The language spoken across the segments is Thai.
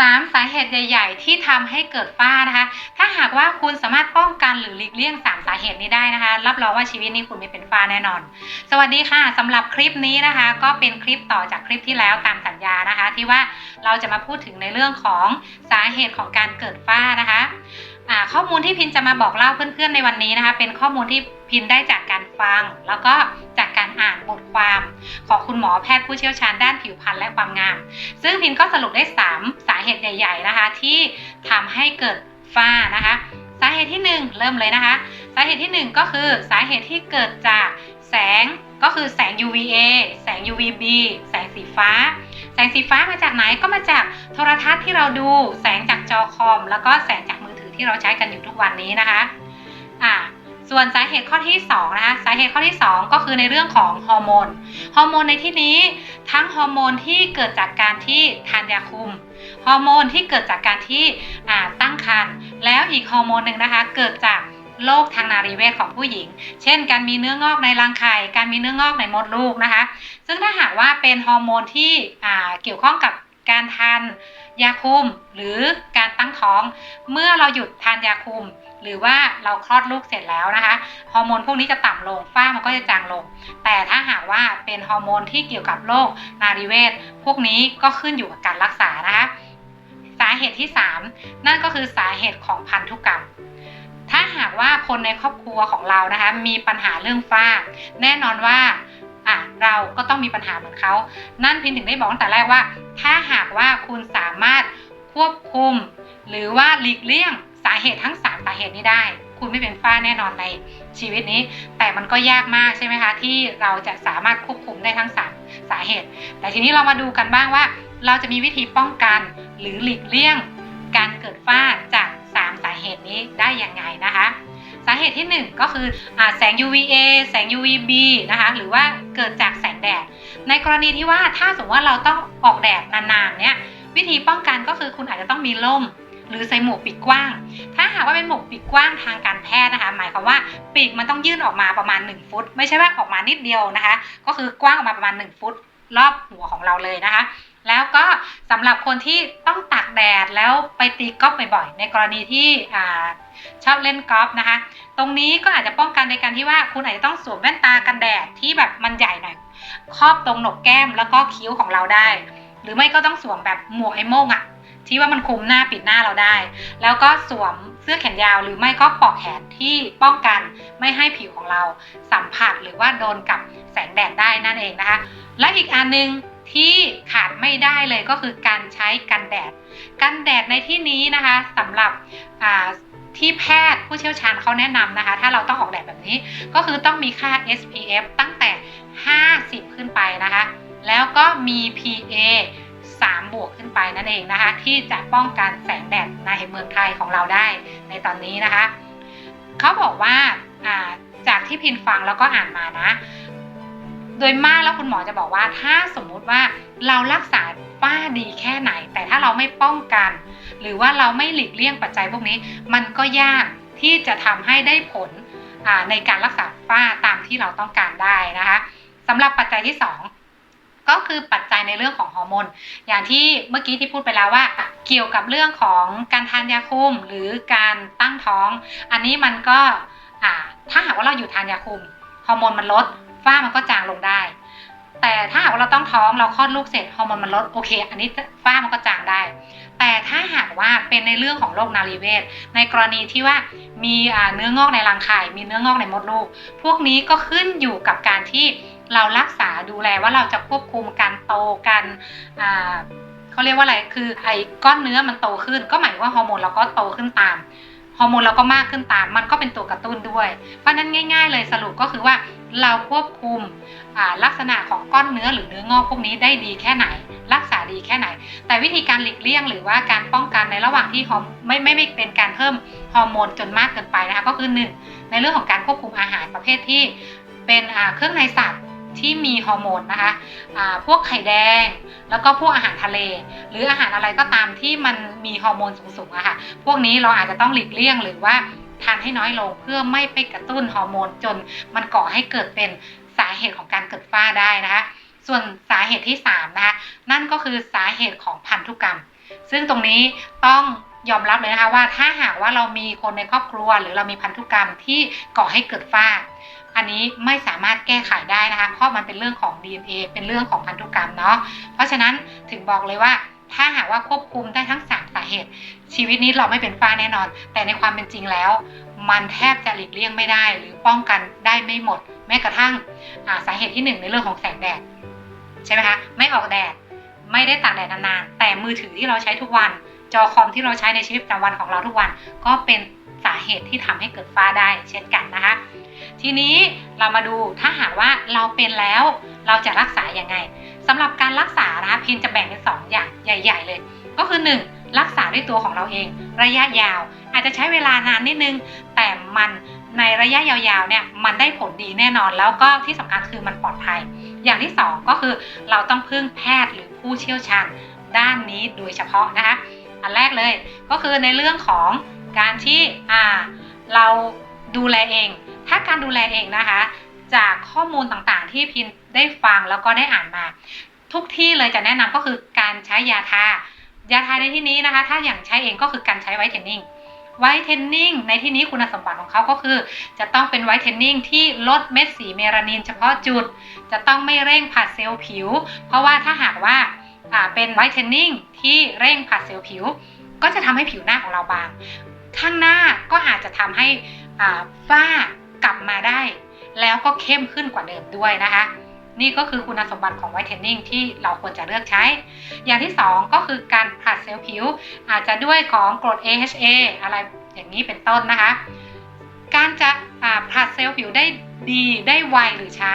สามสาเหตุใหญ่ ๆ ที่ทำให้เกิดฝ้านะคะ ถ้าหากว่าคุณสามารถป้องกันหรือหลีกเลี่ยงสามสาเหตุนี้ได้นะคะ รับรองว่าชีวิตนี้คุณไม่เป็นฝ้าแน่นอน สวัสดีค่ะสำหรับคลิปนี้นะคะ ก็เป็นคลิปต่อจากคลิปที่แล้วตามสัญญานะคะ ที่ว่าเราจะมาพูดถึงในเรื่องของสาเหตุของการเกิดฝ้านะคะข้อมูลที่พินจะมาบอกเล่าเพื่อนๆในวันนี้นะคะ เป็นข้อมูลที่พินได้จากการฟัง แล้วก็ การอ่านบทความของคุณหมอแพทย์ผู้เชี่ยวชาญด้านผิวพรรณและความงาม ซึ่งพินก็สรุปได้ 3 สาเหตุใหญ่ ๆ นะคะ ที่ทำให้เกิดฝ้านะคะ สาเหตุที่ 1 เริ่มเลยนะคะ สาเหตุที่ 1 ก็คือสาเหตุที่เกิดจากแสงก็คือแสง UVA แสง UVB แสงสีฟ้า แสงสีฟ้ามาจากไหนก็มาจากโทรทัศน์ที่เราดู แสงจากจอคอม แล้วก็แสงจากมือถือที่เราใช้กันอยู่ทุกวันนี้นะคะ อ่า ส่วนสาเหตุข้อที่2นะคะสาเหตุข้อที่ 2 ก็คือในเรื่องของฮอร์โมนฮอร์โมนในที่นี้ทั้งฮอร์โมนที่เกิดจากการที่ทานยาคุมฮอร์โมนที่เกิดจากการที่ตั้งครรภ์แล้วอีกฮอร์โมนหนึ่งนะคะ เกิดจากโรคทางนารีเวชของผู้หญิง เช่น การมีเนื้องอกในรังไข่ การมีเนื้องอกในมดลูกนะคะ ซึ่งถ้าหากว่าเป็นฮอร์โมนที่เกี่ยวข้องกับการทานยาคุม หรือการตั้งท้อง เมื่อเราหยุดทานยาคุม หรือว่าเราคลอดลูกเสร็จแล้วนะคะฮอร์โมนพวกนี้จะต่ำลงฝ้ามันก็จะจางลง แต่ถ้าหากว่าเป็นฮอร์โมนที่เกี่ยวกับโรคนารีเวชพวกนี้ก็ขึ้นอยู่กับการรักษานะคะสาเหตุที่ 3 นั่นก็คือสาเหตุของพันธุกรรมถ้าหากว่าคนในครอบครัวของเรานะคะ มีปัญหาเรื่องฝ้า แน่นอนว่าอะเราก็ต้องมีปัญหาเหมือนเขา นั่นพินถึงได้บอกตั้งแต่แรกว่า ถ้าหากว่าคุณสามารถควบคุม หรือว่าหลีกเลี่ยงสาเหตุทั้ง3 เหตุนี้ได้ คุณไม่เป็นฝ้าแน่นอนในชีวิตนี้ แต่มันก็ยากมากใช่ไหมคะ ที่เราจะสามารถควบคุมได้ทั้ง3สาเหตุ แต่ทีนี้เรามาดูกันบ้างว่า เราจะมีวิธีป้องกันหรือหลีกเลี่ยง การเกิดฝ้าจาก 3 สาเหตุนี้ได้ยังไงนะคะสาเหตุที่ 1 ก็คืออแสง UVA แสง UVB นะคะ หรือว่าเกิดจากแสงแดด ในกรณีที่ว่าถ้าสมมติว่าเราต้องออกแดดนานๆ เนี่ย วิธีป้องกันก็คือคุณอาจจะต้องมีร่ม หรือใส่หมวกปีกกว้าง ถ้าหากว่าเป็นหมวกปีกกว้างทางการแพทย์นะคะ หมายความว่าปีกมันต้องยื่นออกมาประมาณ 1 ฟุต ไม่ใช่ว่าออกมานิดเดียวนะคะ ก็คือกว้างออกมาประมาณ 1 ฟุต รอบหัวของเราเลยนะคะ แล้วก็สำหรับคนที่ต้องตากแดดแล้วไปตีกอล์ฟบ่อยๆในกรณีที่อชอบเล่นกอล์ฟนะคะ ตรงนี้ก็อาจจะป้องกันในการที่ว่าคุณอาจจะต้องสวมแว่นตากันแดดที่แบบมันใหญ่หน่อยครอบตรงหนกแก้มแล้วก็คิ้วของเราได้ หรือไม่ก็ต้องสวมแบบหมวกไอ้โม่งอะ ที่ว่ามันคุมหน้าปิดหน้าเราได้ แล้วก็สวมเสื้อแขนยาวหรือไม่ก็ปลอกแขนที่ป้องกันไม่ให้ผิวของเราสัมผัสหรือว่าโดนกับแสงแดดได้นั่นเองนะคะ และอีกอันหนึงที่ขาดไม่ได้เลยก็คือการใช้กันแดด กันแดดในที่นี้นะคะสำหรับที่แพทย์ผู้เชี่ยวชาญเขาแนะนำนะคะ ถ้าเราต้องออกแดดแบบนี้ ก็คือต้องมีค่า SPF ตั้งแต่ 50 ขึ้นไปนะคะ แล้วก็มี PA 3 บวกขึ้นไปนั่นเองนะคะ ที่จะป้องกันแสงแดดในเมืองไทยของเราได้ในตอนนี้นะคะเขาบอกว่าจากที่พินฟังแล้วก็อ่านมานะ โดยมากแล้วคุณหมอจะบอกว่า ถ้าสมมุติว่าเรารักษาฝ้าดีแค่ไหน แต่ถ้าเราไม่ป้องกัน หรือว่าเราไม่หลีกเลี่ยงปัจจัยพวกนี้ มันก็ยากที่จะทำให้ได้ผลในการรักษาฝ้าตามที่เราต้องการได้นะคะสำหรับปัจจัยที่ 2 ก็คือปัจจัยในเรื่องของฮอร์โมนอย่างที่เมื่อกี้ที่พูดไปแล้วว่า เกี่ยวกับเรื่องของการทานยาคุมหรือการตั้งท้อง อันนี้มันก็ถ้าหากว่าเราอยู่ทานยาคุมฮอร์โมนมันลดฝ้ามันก็จางลงได้ แต่ถ้าหากว่าเราต้องท้องเราคลอดลูกเสร็จฮอร์โมนมันลดโอเค อันนี้ฝ้ามันก็จางได้ แต่ถ้าหากว่าเป็นในเรื่องของโรคนารีเวชในกรณีที่ว่ามีเนื้องอกในรังไข่มีเนื้องอกในมดลูก พวกนี้ก็ขึ้นอยู่กับการที่ เรารักษาดูแลว่าเราจะควบคุมการโตกันเขาเรียกว่าอะไรคือไอ้ก้อนเนื้อมันโตขึ้น ก็หมายว่าฮอร์โมนเราก็โตขึ้นตามฮอร์โมนเราก็มากขึ้นตาม มันก็เป็นตัวกระตุ้นด้วย เพราะนั้นง่าย ๆ เลยสรุปก็คือว่าเราควบคุมลักษณะของก้อนเนื้อหรือเนื้องอกพวกนี้ได้ดีแค่ไหน รักษาดีแค่ไหน แต่วิธีการหลีกเลี่ยงหรือว่าการป้องกันในระหว่างที่ฮอร์ไม่ไม่ไม่เป็นการเพิ่มฮอร์โมนจนมากเกินไปนะคะก็คือหนึ่งในเรื่องของการควบคุมอาหารประเภทที่เป็นเครื่องในสัตว์ ที่มีฮอร์โมนนะคะอ่าพวกไข่แดง แล้วก็พวกอาหารทะเล หรืออาหารอะไรก็ตามที่มันมีฮอร์โมนสูงๆอะค่ะ พวกนี้เราอาจจะต้องหลีกเลี่ยงหรือว่าทานให้น้อยลงเพื่อไม่ไปกระตุ้นฮอร์โมนจนมันก่อให้เกิดเป็นสาเหตุของการเกิดฝ้าได้นะคะ ส่วนสาเหตุที่3นะคะนั่นก็คือสาเหตุของพันธุกรรม ซึ่งตรงนี้ต้องยอมรับเลยนะคะว่าถ้าหากว่าเรามีคนในครอบครัว หรือเรามีพันธุกรรมที่ก่อให้เกิดฝ้า อันนี้ไม่สามารถแก้ไขได้นะคะ เพราะมันเป็นเรื่องของ DNA เป็นเรื่องของพันธุกรรมเนาะ เพราะฉะนั้นถึงบอกเลยว่าถ้าหากว่าควบคุมได้ทั้งสามสาเหตุ ชีวิตนี้เราไม่เป็นฝ้าแน่นอน แต่ในความเป็นจริงแล้ว มันแทบจะหลีกเลี่ยงไม่ได้ หรือป้องกันได้ไม่หมด แม้กระทั่งาสาเหตุที่หนึ่งในเรื่องของแสงแดดใช่ไหมคะไม่ออกแดดไม่ได้ตากแดดนานๆแต่มือถือที่เราใช้ทุกวัน จอคอมที่เราใช้ในชีวิตประจำวันของเราทุกวัน ก็เป็นสาเหตุที่ทำให้เกิดฝ้าได้เช่นกันนะคะ ทีนี้เรามาดูถ้าหากว่าเราเป็นแล้วเราจะรักษาอย่างไงสำหรับการรักษานะคะพินจะแบ่งเป็นสองอย่างใหญ่ ๆ เลย ก็คือ 1. รักษาด้วยตัวของเราเอง ระยะยาว อาจจะใช้เวลานานนิดนึง แต่มันในระยะยาวๆเนี่ยมันได้ผลดีแน่นอนแล้วก็ที่สำคัญคือมันปลอดภัย อย่างที่สองก็คือเราต้องพึ่งแพทย์หรือผู้เชี่ยวชาญด้านนี้โดยเฉพาะนะคะอันแรกเลยก็คือในเรื่องของการที่เราดูแลเอง ถ้าการดูแลเองนะคะ จากข้อมูลต่างๆ ที่พินได้ฟังแล้วก็ได้อ่านมา ทุกที่เลยจะแนะนำก็คือการใช้ยาทายาทาในที่นี้นะคะ ถ้าอย่างใช้เองก็คือการใช้ไวท์เทนนิ่งไวท์เทนนิ่งในที่นี้คุณสมบัติของเขาก็คือ จะต้องเป็นไวท์เทนนิ่งที่ลดเม็ดสีเมลานินเฉพาะจุด จะต้องไม่เร่งผัดเซลล์ผิว เพราะว่าถ้าหากว่าเป็นไวท์เทนนิ่งที่เร่งผัดเซลล์ผิว ก็จะทำให้ผิวหน้าของเราบาง ข้างหน้าก็อาจจะทำให้อ่าฝ้า กลับมาได้ แล้วก็เข้มขึ้นกว่าเดิมด้วยนะคะ นี่ก็คือคุณสมบัติของไวท์เทนนิ่งที่เราควรจะเลือกใช้ อย่างที่ 2 ก็คือการผลัดเซลล์ผิว อาจจะด้วยของกรด AHA อะไรอย่างนี้เป็นต้นนะคะ การจะอ่าผลัดเซลล์ผิวได้ดีได้ไวหรือช้า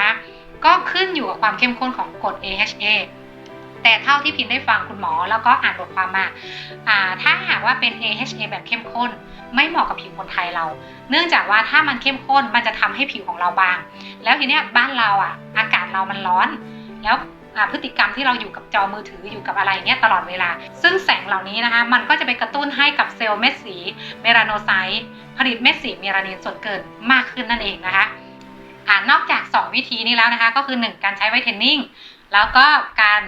ก็ขึ้นอยู่กับความเข้มข้นของกรด AHA แต่เท่าที่พิมพ์ได้ฟังคุณหมอ แล้วก็อ่านบทความมาถ้าหากว่าเป็น AHA แบบเข้มข้น ไม่เหมาะกับผิวคนไทยเรา เนื่องจากว่าถ้ามันเข้มข้นมันจะทำให้ผิวของเราบาง แล้วทีเนี้ยบ้านเราอะอากาศเรามันร้อน แล้วพฤติกรรมที่เราอยู่กับจอมือถืออยู่กับอะไรเนี้ยตลอดเวลา ซึ่งแสงเหล่านี้นะคะ มันก็จะไปกระตุ้นให้กับเซลล์เม็ดสีเมลานไซต์ผลิตเม็ดสีเมลานินส่วนเกินมากขึ้นนั่นเองนะคะอ่านอกจาก 2 วิธีนี้แล้วนะคะ ก็คือ 1 การใช้ไวท์เทนนิ่งแล้วก็การ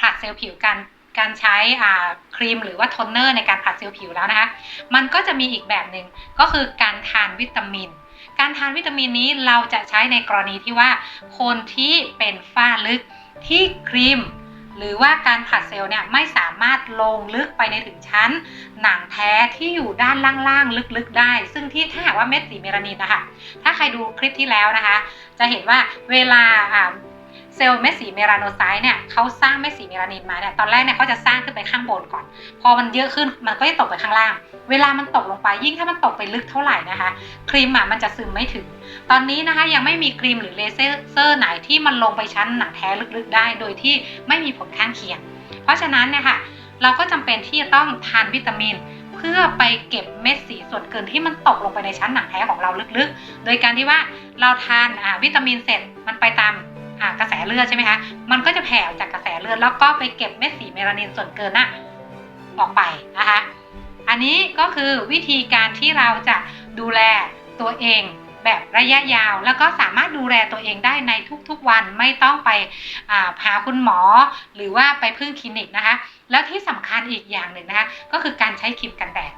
ผลัดเซลล์ผิวการการใช้อ่าครีมหรือว่าโทนเนอร์ในการผลัดเซลล์ผิวแล้วนะคะ มันก็จะมีอีกแบบหนึ่งก็คือการทานวิตามิน การทานวิตามินนี้เราจะใช้ในกรณีที่ว่าคนที่เป็นฝ้าลึกที่ครีม หรือว่าการผัดเซลล์เนี่ยไม่สามารถลงลึกไปในถึงชั้น หนังแท้ที่อยู่ด้านล่างๆลึกๆได้ ซึ่งที่ถ้าหากว่าเม็ดสีเมลานินนะคะถ้าใครดูคลิปที่แล้วนะคะ จะเห็นว่าเวลาอ่า เซลล์เม็ดสีเมลาโนไซต์เนี่ยเขาสร้างเม็ดสีเมลานินมาเนี่ยตอนแรกเนี่ยเขาจะสร้างขึ้นไปข้างบนก่อน พอมันเยอะขึ้นมันก็จะตกไปข้างล่าง เวลามันตกลงไปยิ่งถ้ามันตกไปลึกเท่าไหร่นะคะ ครีมอะมันจะซึมไม่ถึง ตอนนี้นะคะยังไม่มีครีมหรือเลเซอร์ไหนที่มันลงไปชั้นหนังแท้ลึกๆได้ โดยที่ไม่มีผลข้างเคียง เพราะฉะนั้นเนี่ยค่ะเราก็จำเป็นที่จะต้องทานวิตามินเพื่อไปเก็บเม็ดสีส่วนเกินที่มันตกลงไปในชั้นหนังแท้ของเราลึกๆ โดยการที่ว่าเราทานวิตามินเสร็จมันไปตาม กระแสเลือดใช่ไหมคะ มันก็จะแผ่จากกระแสเลือดแล้วก็ไปเก็บเม็ดสีเมลานินส่วนเกินน่ะออกไปนะคะ อันนี้ก็คือวิธีการที่เราจะดูแลตัวเองแบบระยะยาว แล้วก็สามารถดูแลตัวเองได้ในทุกๆวันไม่ต้องไปาหาคุณหมอ หรือว่าไปพึ่งคลินิกนะคะ แล้วที่สำคัญอีกอย่างหนึ่งนะคะก็คือการใช้ครีมกันแดด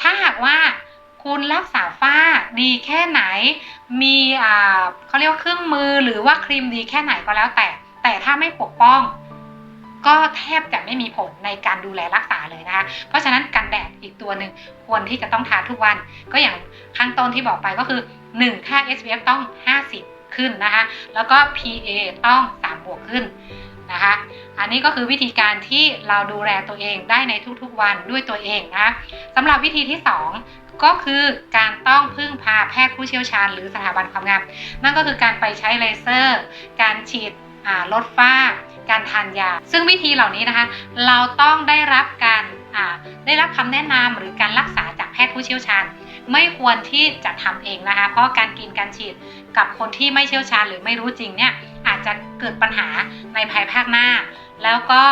ถ้าหากว่า คุณรักษาฝ้าดีแค่ไหน มีอ่าเขาเรียกว่าเครื่องมือหรือว่าครีมดีแค่ไหนก็แล้วแต่ แต่ถ้าไม่ปกป้อง ก็แทบจะไม่มีผลในการดูแลรักษาเลยนะคะ เพราะฉะนั้นกันแดดอีกตัวหนึ่งควรที่จะต้องทาทุกวัน ก็อย่างข้างต้นที่บอกไปก็คือ 1 ค่า SPF ต้อง 50 ขึ้นนะคะ แล้วก็ PA ต้อง 3 บวกขึ้นนะคะ อันนี้ก็คือวิธีการที่เราดูแลตัวเองได้ในทุกๆวันด้วยตัวเองนะคะสำหรับวิธีที่ 2 ก็คือการต้องพึ่งพาแพทย์ผู้เชี่ยวชาญ หรือสถาบันความงาม นั่นก็คือการไปใช้เลเซอร์ การฉีดลดฝ้า การทานยา ซึ่งวิธีเหล่านี้นะคะ เราต้องได้รับการได้รับคำแนะนำหรือการรักษาจากแพทย์ผู้เชี่ยวชาญ ไม่ควรที่จะทำเองนะคะ เพราะการกินการฉีดกับคนที่ไม่เชี่ยวชาญหรือไม่รู้จริงเนี่ยอาจจะเกิดปัญหาในภายภาคหน้า แล้วก็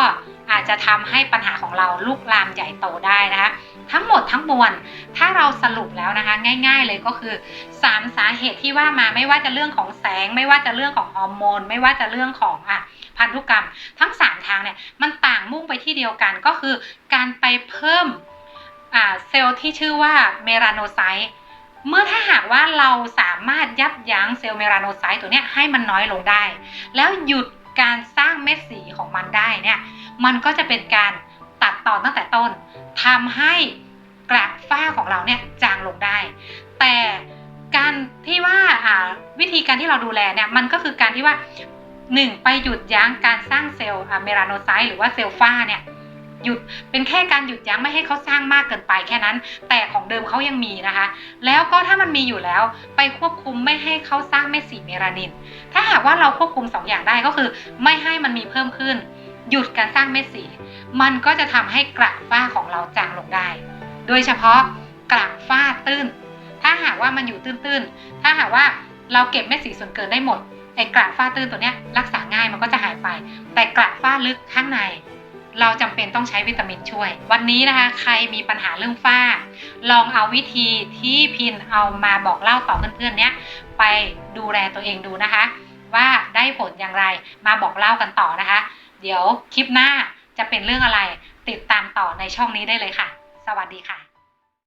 อาจจะทำให้ปัญหาของเราลุกลามใหญ่โตได้นะคะทั้งหมดทั้งมวลถ้าเราสรุปแล้วนะคะ ง่าย ๆ เลยก็คือ 3 สาเหตุที่ว่ามาไม่ว่าจะเรื่องของแสง ไม่ว่าจะเรื่องของฮอร์โมน ไม่ว่าจะเรื่องของอะพันธุกรรม ทั้ง 3 ทางเนี่ยมันต่างมุ่งไปที่เดียวกันก็คือการไปเพิ่มอ่าเซลล์ที่ชื่อว่าเมลานไซต์เมื่อถ้าหากว่าเราสามารถยับยั้งเซลล์เมลานไซต์ตัวนี้ให้มันน้อยลงได้ แล้วหยุดการสร้างเม็ดสีของมันได้เนี่ย มันก็จะเป็นการตัดตอนตั้งแต่ต้นทำให้กระฝ้าของเราเนี่ยจางลงได้ แต่การที่ว่าาวิธีการที่เราดูแลเนี่ยมันก็คือการที่ว่าหนึ่งไปหยุดยั้งการสร้างเซลล์เมลาโนไซต์หรือว่าเซลล์ฝ้าเนี่ยหยุดเป็นแค่การหยุดยั้งไม่ให้เขาสร้างมากเกินไปแค่นั้น แต่ของเดิมเขายังมีนะคะ แล้วก็ถ้ามันมีอยู่แล้วไปควบคุมไม่ให้เขาสร้างเม็ดสีเมลานิน ถ้าหากว่าเราควบคุม2อย่างได้ก็คือ ไม่ให้มันมีเพิ่มขึ้น หยุดการสร้างเม็ดสี มันก็จะทำให้กระฝ้าของเราจางลงได้ โดยเฉพาะกระฝ้าตื้น ถ้าหากว่ามันอยู่ตื้นๆ ถ้าหากว่าเราเก็บเม็ดสีส่วนเกินได้หมดไอ้กระฝ้าตื้นตัวเนี้ยรักษาง่ายมันก็จะหายไป แต่กระฝ้าลึกข้างใน เราจำเป็นต้องใช้วิตามินช่วย วันนี้นะคะใครมีปัญหาเรื่องฝ้า ลองเอาวิธีที่พินเอามาบอกเล่าต่อเพื่อนๆเนี้ยไปดูแลตัวเองดูนะคะ ว่าได้ผลอย่างไรมาบอกเล่ากันต่อนะคะ เดี๋ยวคลิปหน้าจะเป็นเรื่องอะไร ติดตามต่อในช่องนี้ได้เลยค่ะ สวัสดีค่ะ